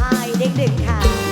พายเด็กๆค่ะ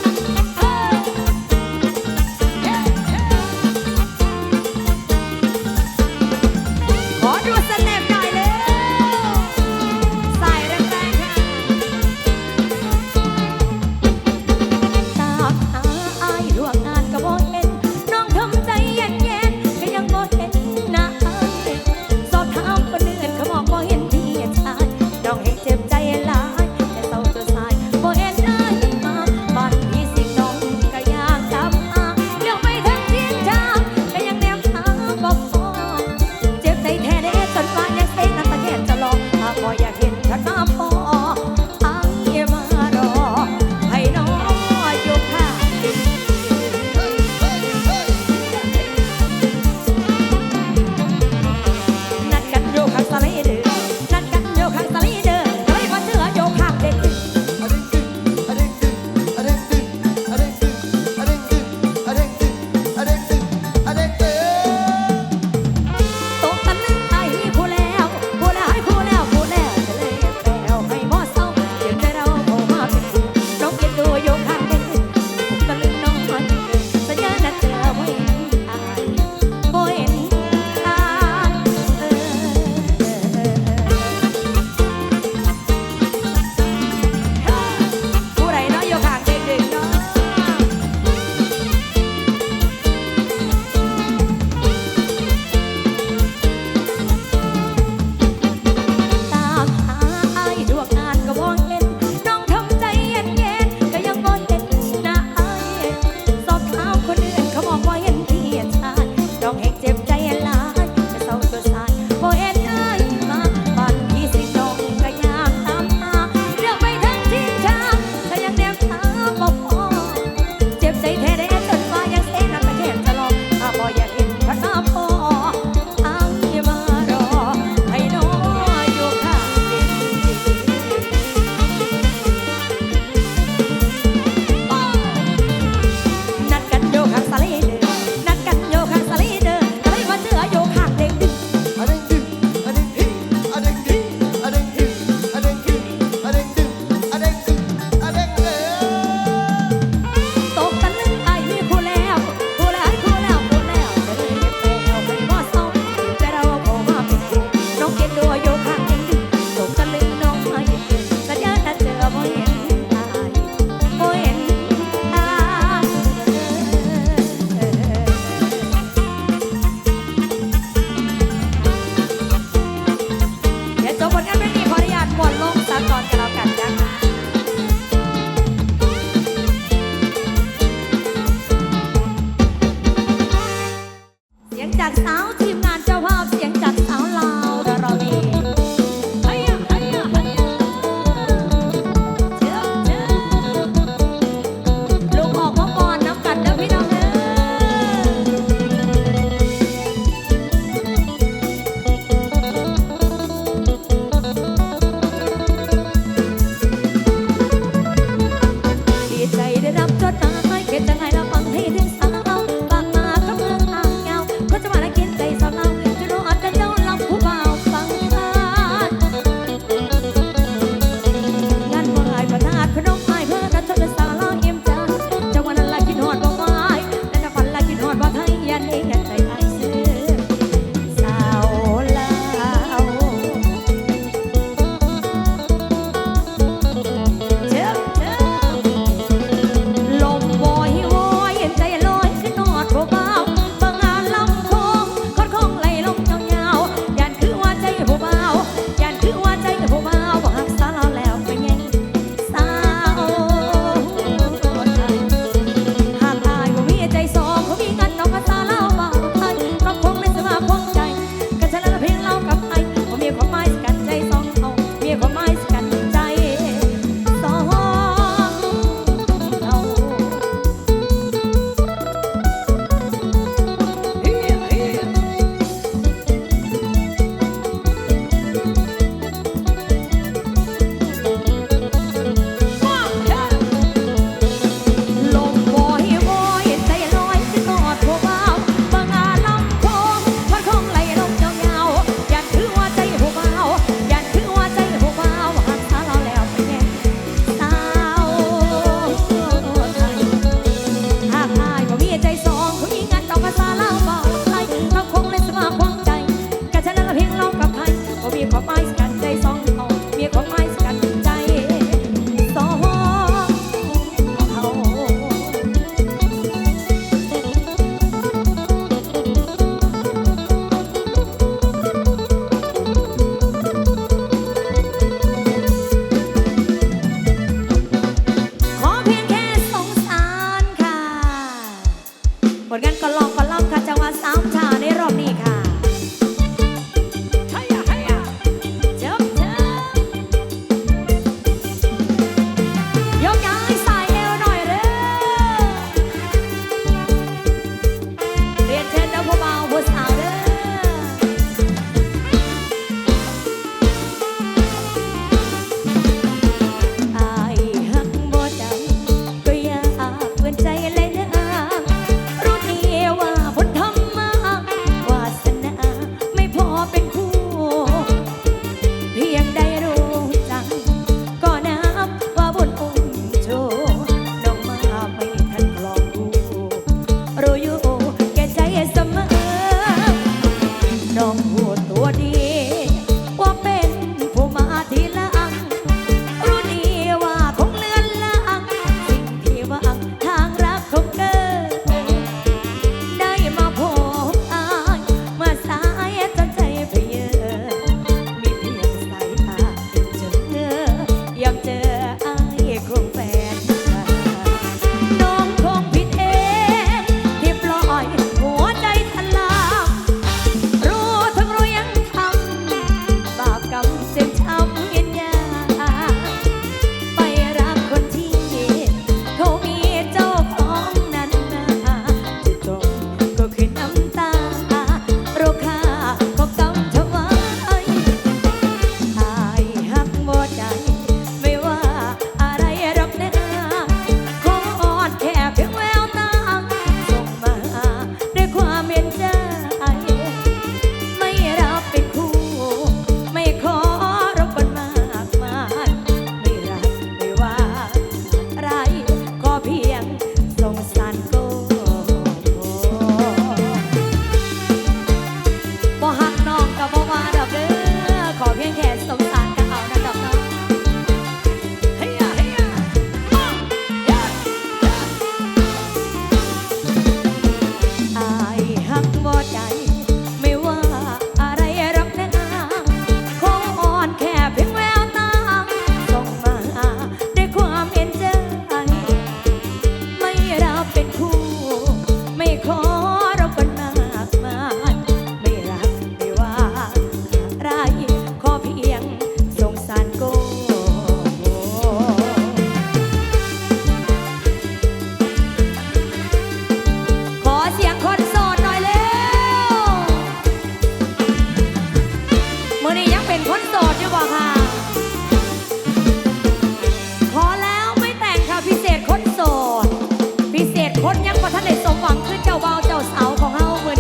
叫包，叫嫂，恐怕าว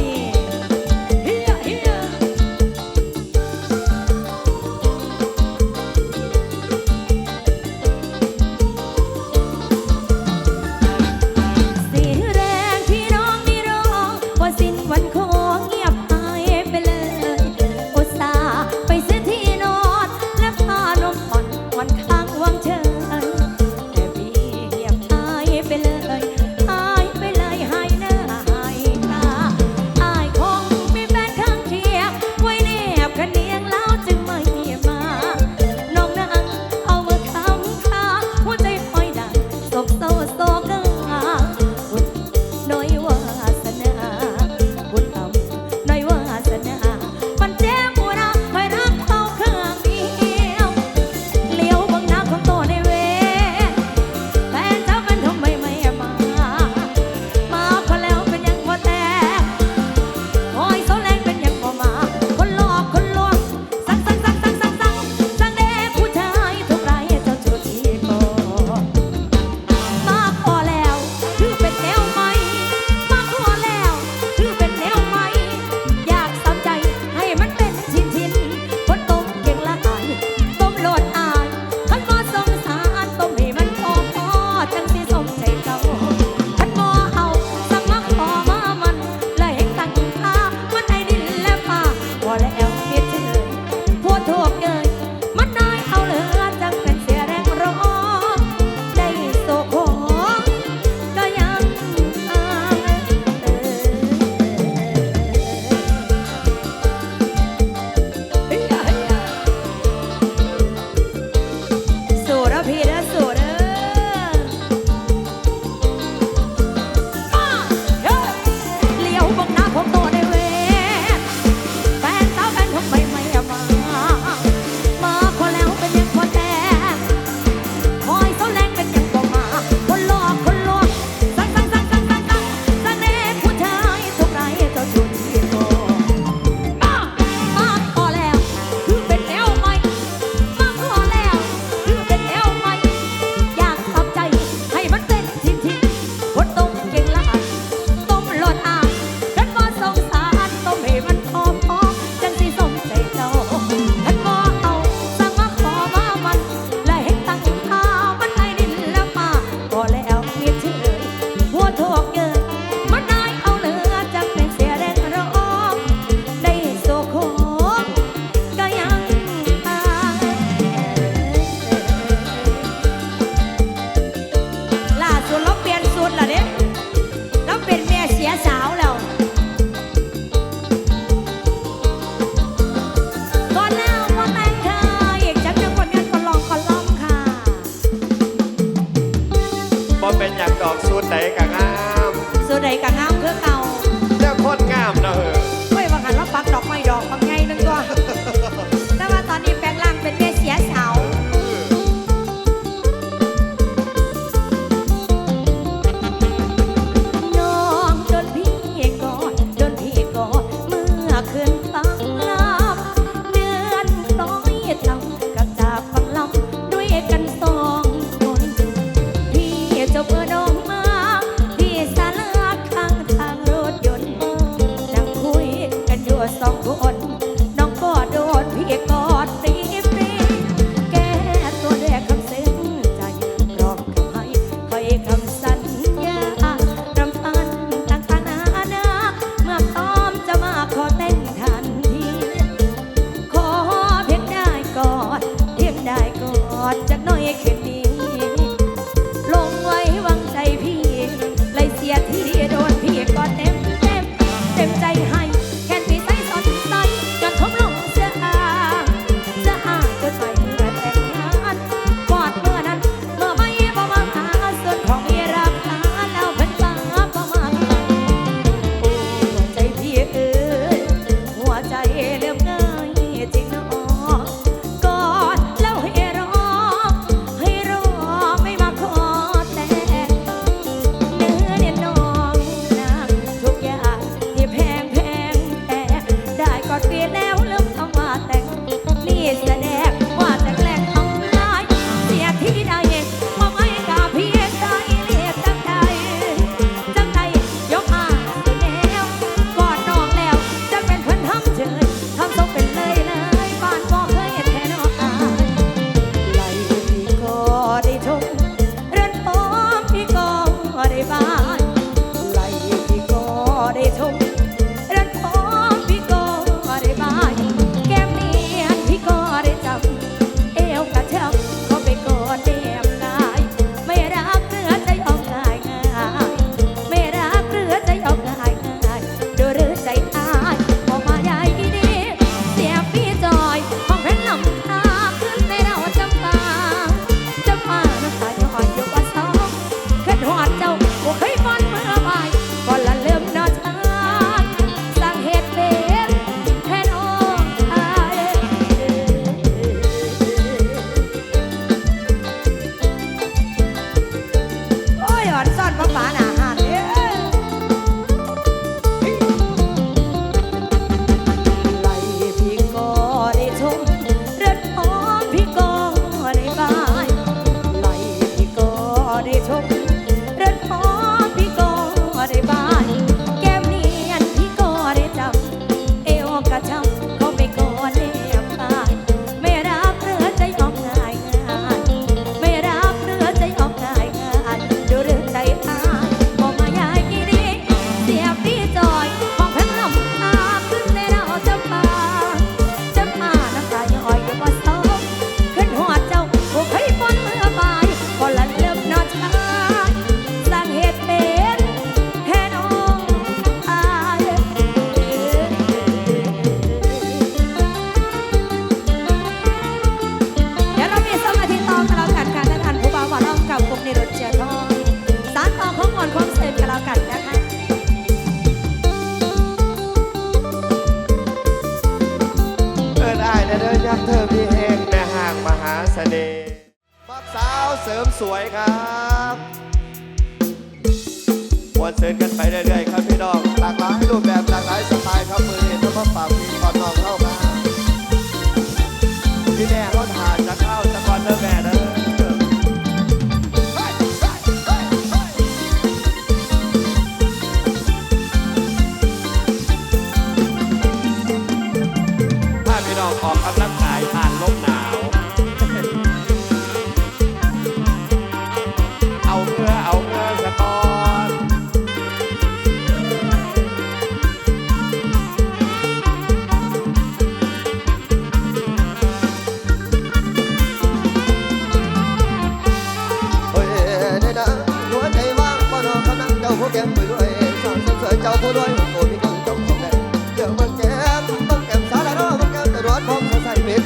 ายผ่านลบหน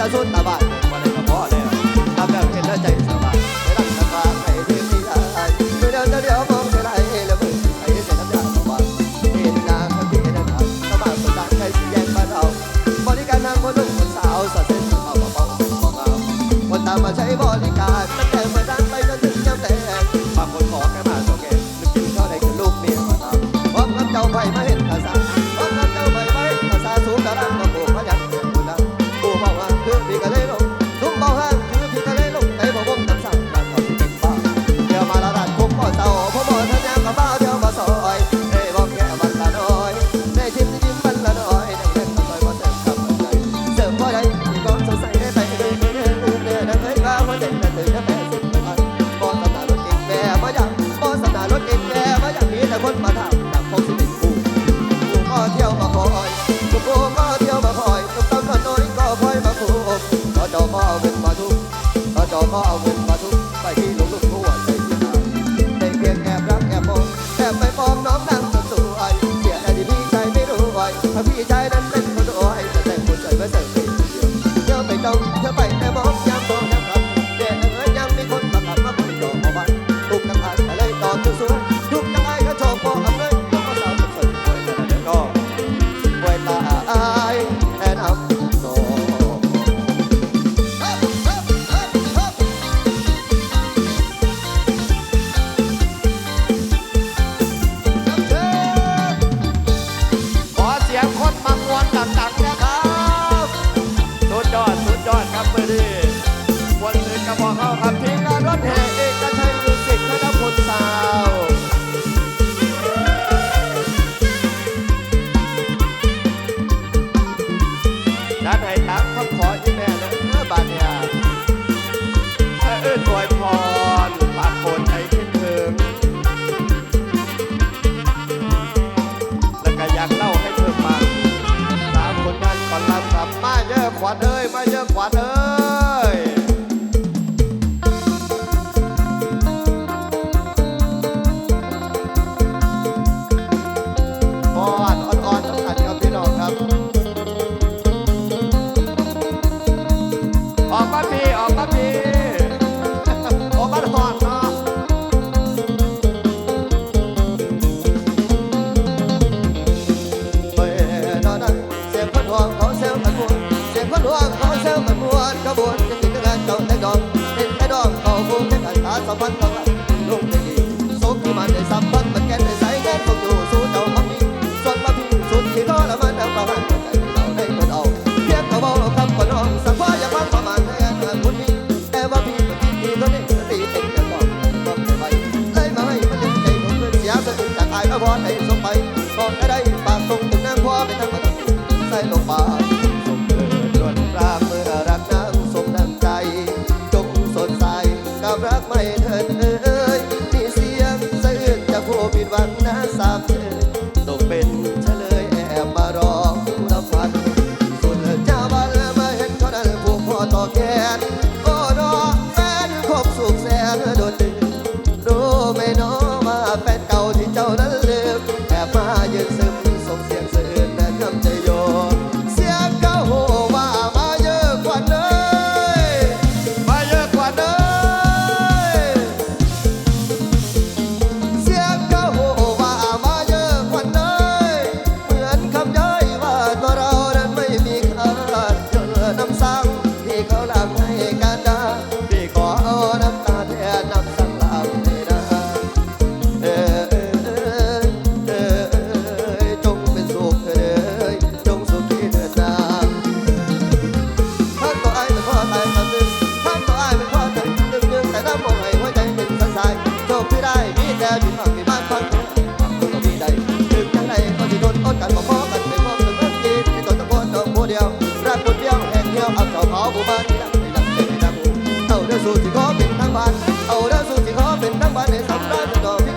จะสุดตาบานมานนี้ก็พอแล้วทำแบบเห็นแล้วใจสบายไม่รักสบายใครที่ไม่ได้ไม่เดินจะเดี๋ยวมองจะไรเล้วมึงไอ้เสียน้ำยาสวรรค์เห็นนางทั้งที่เห็นนางสบายสดใสใครสิแย่งบ้านเราบริการทางคนหนุ่มคนสาวสะเส้นเอาเบาๆเบาคนตามมาใช้บริการ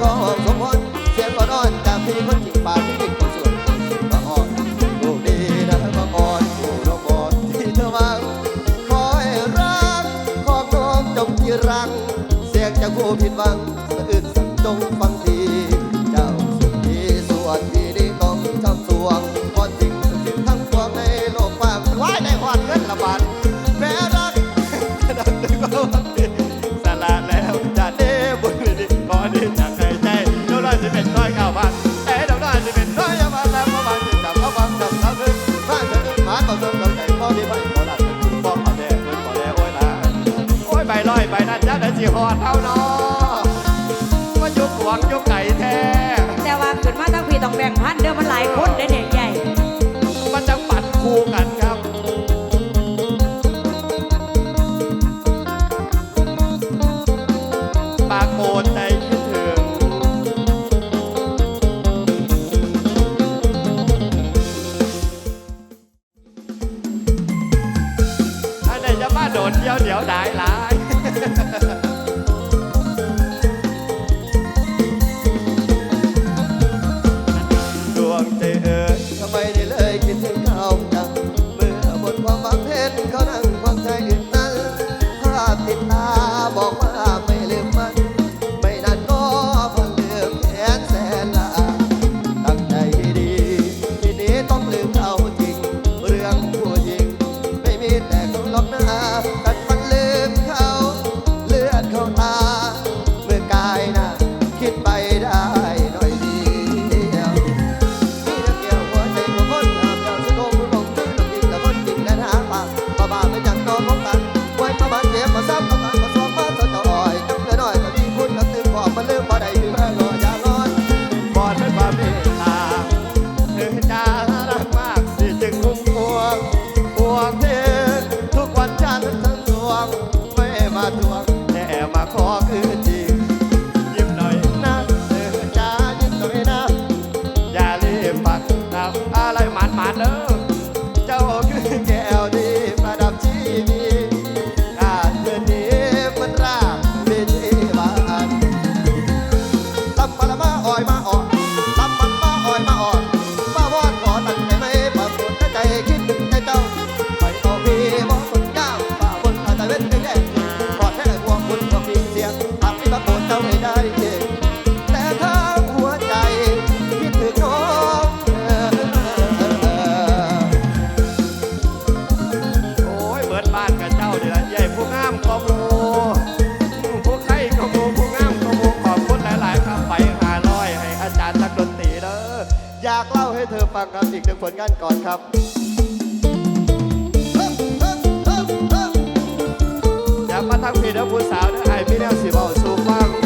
บ่สมพรเสียงบ่นอนจากที่คนจิงปากที่เป็นคนสวยมาอ่อนโชดีนะมาอ่อนโอ้เราก่อนที่เธอมาขอรักขอร้อมจงที่รัก เสียงจะผิดหวัง ลายคนได้เนี่ยใหญ่มาจังปัดคู่กัน ฟังครับอีกหนึ่งผลงานก่อนครับอย่ามาทักผิดนะผู้สาวนะไอ้พี่แนวสีเบาสูงฟัง